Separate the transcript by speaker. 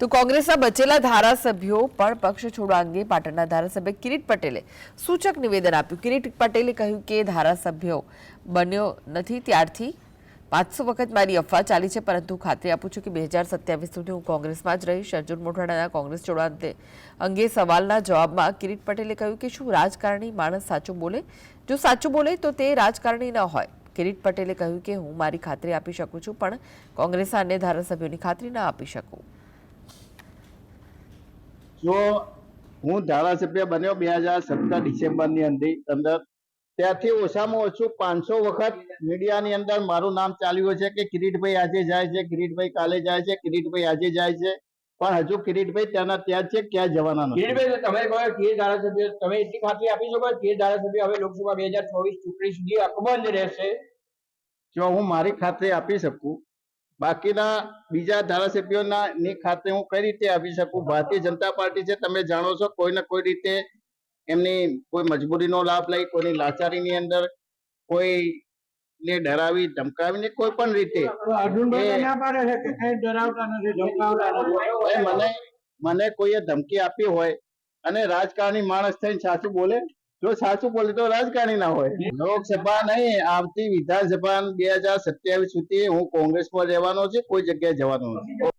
Speaker 1: તો કોંગ્રેસના બચેલા ધારાસભ્યો પણ પક્ષ છોડવા અંગે પાટણના ધારાસભ્ય કિરીટ પટેલે સૂચક નિવેદન આપ્યું. કિરીટ પટેલે કહ્યું કે ધારાસભ્યો બન્યો નથી ત્યારથી. પાંચસો વખત મારી અફવા ચાલી છે, પરંતુ ખાતરી આપું છું કે બે હજાર સત્યાવીસ સુધી હું કોંગ્રેસમાં જ રહીશ. અર્જુન મોઢવાડાના કોંગ્રેસ છોડવા અંગે સવાલના જવાબમાં કિરીટ પટેલે કહ્યું કે શું રાજકારણી માણસ સાચું બોલે? જો સાચું બોલે તો તે રાજકારણી ન હોય. કિરીટ પટેલે કહ્યું કે હું મારી ખાતરી આપી શકું છું, પણ કોંગ્રેસના અન્ય ધારાસભ્યોની ખાતરી ના આપી શકું.
Speaker 2: જો હું ધારાસભ્ય બન્યો બે હજાર સત્તર ડિસેમ્બરની અંદર ત્યારથી ઓછામાં ઓછું પાંચસો વખત મીડિયાની અંદર મારું નામ ચાલ્યું છે કે કિરીટભાઈ આજે જાય છે કિરીટભાઈ કાલે જાય છે કિરીટભાઈ આજે જાય છે. પણ હજુ કિરીટભાઈ ત્યાંના ત્યાં છે ક્યાં જવાના નથી.
Speaker 3: કિરીટભાઈ તમે કહો કે ધારાસભ્ય તમે એટલી ખાતરી આપી શકો કે ધારાસભ્ય હવે લોકસભા બે હજાર ચોવીસ ચૂંટણી સુધી અકબંધ રહેશે?
Speaker 2: જો હું મારી ખાતરી આપી શકું બાકીના બીજા ધારાસભ્યોના ની ખાતે હું કઈ રીતે આપી શકું? ભારતીય જનતા પાર્ટી છે તમે જાણો છો કોઈ ને કોઈ રીતે એમની કોઈ મજબૂરીનો લાભ લઈ કોઈની લાચારીની અંદર કોઈ ને ડરાવી ધમકાવીને કોઈ પણ રીતે. મને મને કોઈએ ધમકી આપી હોય અને રાજકારણી માણસ થઈને સાચું બોલે? જો સાચું બોલે તો રાજકારણી ના હોય. લોકસભા નહીં, આવતી વિધાનસભા બે હજાર સત્યાવીસ સુધી હું કોંગ્રેસમાં રહેવાનો છે, કોઈ જગ્યાએ જવાનો નથી.